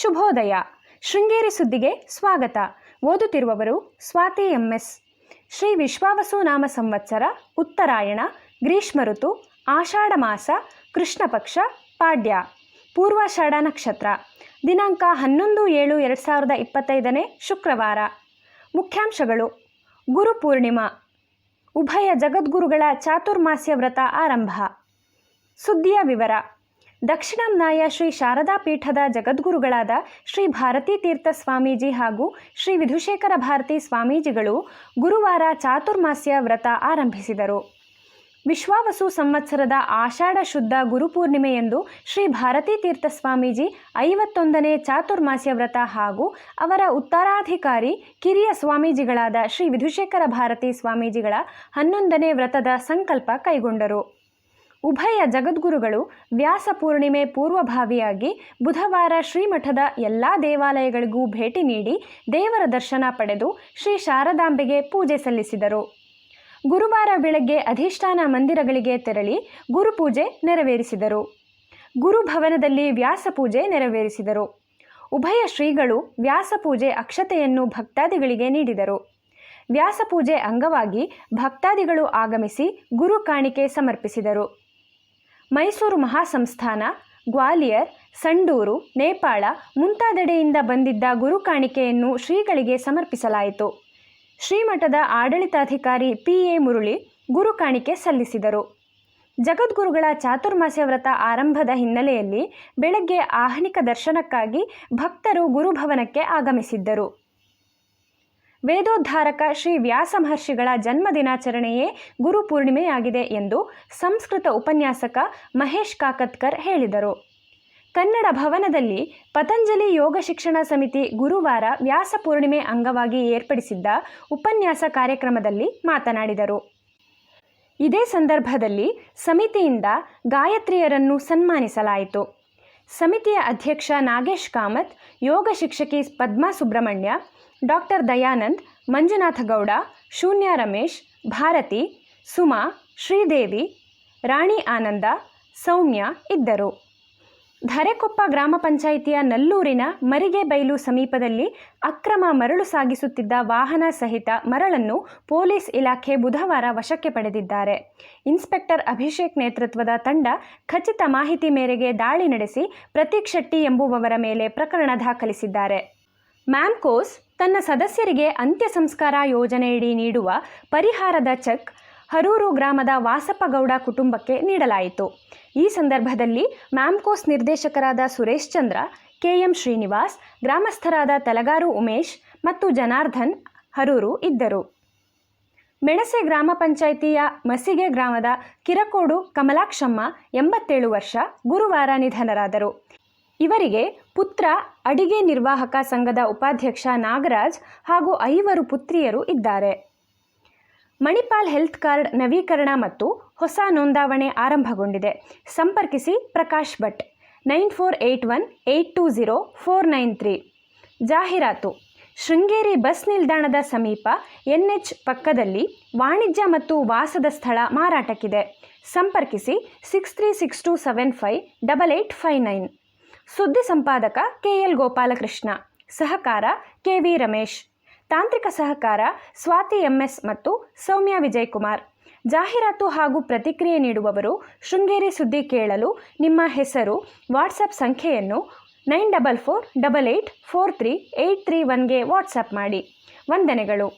ಶುಭೋದಯ. ಶೃಂಗೇರಿ ಸುದ್ದಿಗೆ ಸ್ವಾಗತ. ಓದುತ್ತಿರುವವರು ಸ್ವಾತಿ ಎಂಎಸ್. ಶ್ರೀ ವಿಶ್ವಾವಸು ನಾಮ ಸಂವತ್ಸರ, ಉತ್ತರಾಯಣ, ಗ್ರೀಷ್ಮ ಋತು, ಆಷಾಢ ಮಾಸ, ಕೃಷ್ಣ ಪಕ್ಷ, ಪಾಡ್ಯ. ಪೂರ್ವಾಷಾಢ ನಕ್ಷತ್ರ. ದಿನಾಂಕ ಹನ್ನೊಂದು ಏಳು ಎರಡು ಸಾವಿರದ ಇಪ್ಪತ್ತೈದನೇ ಶುಕ್ರವಾರ. ಮುಖ್ಯಾಂಶಗಳು. ಗುರು ಪೂರ್ಣಿಮಾ. ಉಭಯ ಜಗದ್ಗುರುಗಳ ಚಾತುರ್ಮಾಸ್ಯ ವ್ರತ ಆರಂಭ. ಸುದ್ದಿಯ ವಿವರ. ದಕ್ಷಿಣಾಂನಾಯ ಶ್ರೀ ಶಾರದಾ ಪೀಠದ ಜಗದ್ಗುರುಗಳಾದ ಶ್ರೀ ಭಾರತೀ ತೀರ್ಥ ಸ್ವಾಮೀಜಿ ಹಾಗೂ ಶ್ರೀ ವಿಧುಶೇಖರ ಭಾರತಿ ಸ್ವಾಮೀಜಿಗಳು ಗುರುವಾರ ಚಾತುರ್ಮಾಸ್ಯ ವ್ರತ ಆರಂಭಿಸಿದರು. ವಿಶ್ವಾವಸು ಸಂವತ್ಸರದ ಆಷಾಢ ಶುದ್ಧ ಗುರುಪೂರ್ಣಿಮೆಯಂದು ಶ್ರೀ ಭಾರತೀ ತೀರ್ಥ ಸ್ವಾಮೀಜಿ ಐವತ್ತೊಂದನೇ ಚಾತುರ್ಮಾಸ್ಯ ವ್ರತ ಹಾಗೂ ಅವರ ಉತ್ತರಾಧಿಕಾರಿ ಕಿರಿಯ ಸ್ವಾಮೀಜಿಗಳಾದ ಶ್ರೀ ವಿಧುಶೇಖರ ಭಾರತಿ ಸ್ವಾಮೀಜಿಗಳ ಹನ್ನೊಂದನೇ ವ್ರತದ ಸಂಕಲ್ಪ ಕೈಗೊಂಡರು. ಉಭಯ ಜಗದ್ಗುರುಗಳು ವ್ಯಾಸ ಪೂರ್ಣಿಮೆ ಪೂರ್ವಭಾವಿಯಾಗಿ ಬುಧವಾರ ಶ್ರೀಮಠದ ಎಲ್ಲ ದೇವಾಲಯಗಳಿಗೂ ಭೇಟಿ ನೀಡಿ ದೇವರ ದರ್ಶನ ಪಡೆದು ಶ್ರೀ ಶಾರದಾಂಬೆಗೆ ಪೂಜೆ ಸಲ್ಲಿಸಿದರು. ಗುರುವಾರ ಬೆಳಗ್ಗೆ ಅಧಿಷ್ಠಾನ ಮಂದಿರಗಳಿಗೆ ತೆರಳಿ ಗುರುಪೂಜೆ ನೆರವೇರಿಸಿದರು. ಗುರುಭವನದಲ್ಲಿ ವ್ಯಾಸಪೂಜೆ ನೆರವೇರಿಸಿದರು. ಉಭಯ ಶ್ರೀಗಳು ವ್ಯಾಸಪೂಜೆ ಅಕ್ಷತೆಯನ್ನು ಭಕ್ತಾದಿಗಳಿಗೆ ನೀಡಿದರು. ವ್ಯಾಸಪೂಜೆ ಅಂಗವಾಗಿ ಭಕ್ತಾದಿಗಳು ಆಗಮಿಸಿ ಗುರು ಕಾಣಿಕೆ ಸಮರ್ಪಿಸಿದರು. ಮೈಸೂರು ಮಹಾಸಂಸ್ಥಾನ, ಗ್ವಾಲಿಯರ್, ಸಂಡೂರು, ನೇಪಾಳ ಮುಂತಾದೆಡೆಯಿಂದ ಬಂದಿದ್ದ ಗುರು ಕಾಣಿಕೆಯನ್ನು ಶ್ರೀಗಳಿಗೆ ಸಮರ್ಪಿಸಲಾಯಿತು. ಶ್ರೀಮಠದ ಆಡಳಿತಾಧಿಕಾರಿ ಪಿ. ಎ. ಮುರುಳಿ ಗುರು ಕಾಣಿಕೆ ಸಲ್ಲಿಸಿದರು. ಜಗದ್ಗುರುಗಳ ಚಾತುರ್ಮಾಸ್ಯ ವ್ರತ ಆರಂಭದ ಹಿನ್ನೆಲೆಯಲ್ಲಿ ಬೆಳಗ್ಗೆ ಆಹ್ನಿಕ ದರ್ಶನಕ್ಕಾಗಿ ಭಕ್ತರು ಗುರುಭವನಕ್ಕೆ ಆಗಮಿಸಿದ್ದರು. ವೇದೋದ್ಧಾರಕ ಶ್ರೀ ವ್ಯಾಸ ಮಹರ್ಷಿಗಳ ಜನ್ಮ ದಿನಾಚರಣೆಯೇ ಗುರು ಪೂರ್ಣಿಮೆಯಾಗಿದೆ ಎಂದು ಸಂಸ್ಕೃತ ಉಪನ್ಯಾಸಕ ಮಹೇಶ್ ಕಾಕತ್ಕರ್ ಹೇಳಿದರು. ಕನ್ನಡ ಭವನದಲ್ಲಿ ಪತಂಜಲಿ ಯೋಗ ಶಿಕ್ಷಣ ಸಮಿತಿ ಗುರುವಾರ ವ್ಯಾಸ ಪೂರ್ಣಿಮೆ ಅಂಗವಾಗಿ ಏರ್ಪಡಿಸಿದ್ದ ಉಪನ್ಯಾಸ ಕಾರ್ಯಕ್ರಮದಲ್ಲಿ ಮಾತನಾಡಿದರು. ಇದೇ ಸಂದರ್ಭದಲ್ಲಿ ಸಮಿತಿಯಿಂದ ಗಾಯತ್ರಿಯರನ್ನು ಸನ್ಮಾನಿಸಲಾಯಿತು. ಸಮಿತಿಯ ಅಧ್ಯಕ್ಷ ನಾಗೇಶ್ ಕಾಮತ್, ಯೋಗ ಶಿಕ್ಷಕಿ ಪದ್ಮಾ ಸುಬ್ರಹ್ಮಣ್ಯ ಡಾಕ್ಟರ್ ದಯಾನಂದ್, ಮಂಜುನಾಥ ಗೌಡ, ಶೂನ್ಯ ರಮೇಶ್, ಭಾರತಿ, ಸುಮಾ, ಶ್ರೀದೇವಿ, ರಾಣಿ ಆನಂದ, ಸೌಮ್ಯ ಇದ್ದರು. ಧರೆಕೊಪ್ಪ ಗ್ರಾಮ ಪಂಚಾಯಿತಿಯ ನಲ್ಲೂರಿನ ಮರಿಗೆ ಬೈಲು ಸಮೀಪದಲ್ಲಿ ಅಕ್ರಮ ಮರಳು ಸಾಗಿಸುತ್ತಿದ್ದ ವಾಹನ ಸಹಿತ ಮರಳನ್ನು ಪೊಲೀಸ್ ಇಲಾಖೆ ಬುಧವಾರ ವಶಕ್ಕೆ ಪಡೆದಿದ್ದಾರೆ. ಇನ್ಸ್ಪೆಕ್ಟರ್ ಅಭಿಷೇಕ್ ನೇತೃತ್ವದ ತಂಡ ಖಚಿತ ಮಾಹಿತಿ ಮೇರೆಗೆ ದಾಳಿ ನಡೆಸಿ ಪ್ರತೀಕ್ ಶೆಟ್ಟಿ ಎಂಬುವವರ ಮೇಲೆ ಪ್ರಕರಣ ದಾಖಲಿಸಿದ್ದಾರೆ. ಮ್ಯಾಮ್ಕೋಸ್ ತನ್ನ ಸದಸ್ಯರಿಗೆ ಅಂತ್ಯ ಸಂಸ್ಕಾರ ಯೋಜನೆಯಡಿ ನೀಡುವ ಪರಿಹಾರದ ಚೆಕ್ ಹರೂರು ಗ್ರಾಮದ ವಾಸಪ್ಪಗೌಡ ಕುಟುಂಬಕ್ಕೆ ನೀಡಲಾಯಿತು. ಈ ಸಂದರ್ಭದಲ್ಲಿ ಮ್ಯಾಮ್ಕೋಸ್ ನಿರ್ದೇಶಕರಾದ ಸುರೇಶ್ ಚಂದ್ರ, ಕೆಎಂ ಶ್ರೀನಿವಾಸ್, ಗ್ರಾಮಸ್ಥರಾದ ತಲಗಾರು ಉಮೇಶ್ ಮತ್ತು ಜನಾರ್ದನ್ ಹರೂರು ಇದ್ದರು. ಮೆಣಸೆ ಗ್ರಾಮ ಪಂಚಾಯಿತಿಯ ಮಸಿಗೆ ಗ್ರಾಮದ ಕಿರಕೋಡು ಕಮಲಾಕ್ಷಮ್ಮ ಎಂಬತ್ತೇಳು ವರ್ಷ ಗುರುವಾರ ನಿಧನರಾದರು. ಇವರಿಗೆ ಪುತ್ರ ಅಡಿಗೆ ನಿರ್ವಾಹಕ ಸಂಘದ ಉಪಾಧ್ಯಕ್ಷ ನಾಗರಾಜ್ ಹಾಗೂ ಐವರು ಪುತ್ರಿಯರು ಇದ್ದಾರೆ. ಮಣಿಪಾಲ್ ಹೆಲ್ತ್ ಕಾರ್ಡ್ ನವೀಕರಣ ಮತ್ತು ಹೊಸ ನೋಂದಾವಣೆ ಆರಂಭಗೊಂಡಿದೆ. ಸಂಪರ್ಕಿಸಿ Prakash Bhat, nine four eight one eight two zero four nine three. ಜಾಹೀರಾತು, ಶೃಂಗೇರಿ ಬಸ್ ನಿಲ್ದಾಣದ ಸಮೀಪ ಎನ್ಎಚ್ ಪಕ್ಕದಲ್ಲಿ ವಾಣಿಜ್ಯ ಮತ್ತು ವಾಸದ ಸ್ಥಳ ಮಾರಾಟಕ್ಕಿದೆ. ಸಂಪರ್ಕಿಸಿ six three six two seven five double eight five nine. ಸುದ್ದಿ ಸಂಪಾದಕ ಕೆಎಲ್ ಗೋಪಾಲಕೃಷ್ಣ, ಸಹಕಾರ ಕೆ ವಿ ರಮೇಶ್, ತಾಂತ್ರಿಕ ಸಹಕಾರ ಸ್ವಾತಿ ಎಂಎಸ್ ಮತ್ತು ಸೌಮ್ಯ ವಿಜಯಕುಮಾರ್. ಜಾಹೀರಾತು ಹಾಗೂ ಪ್ರತಿಕ್ರಿಯೆ ನೀಡುವವರು ಶೃಂಗೇರಿ ಸುದ್ದಿ ಕೇಳಲು ನಿಮ್ಮ ಹೆಸರು ವಾಟ್ಸಪ್ ಸಂಖ್ಯೆಯನ್ನು nine double four double eight four three eight three ಒನ್ಗೆ WhatsApp ಮಾಡಿ. ವಂದನೆಗಳು.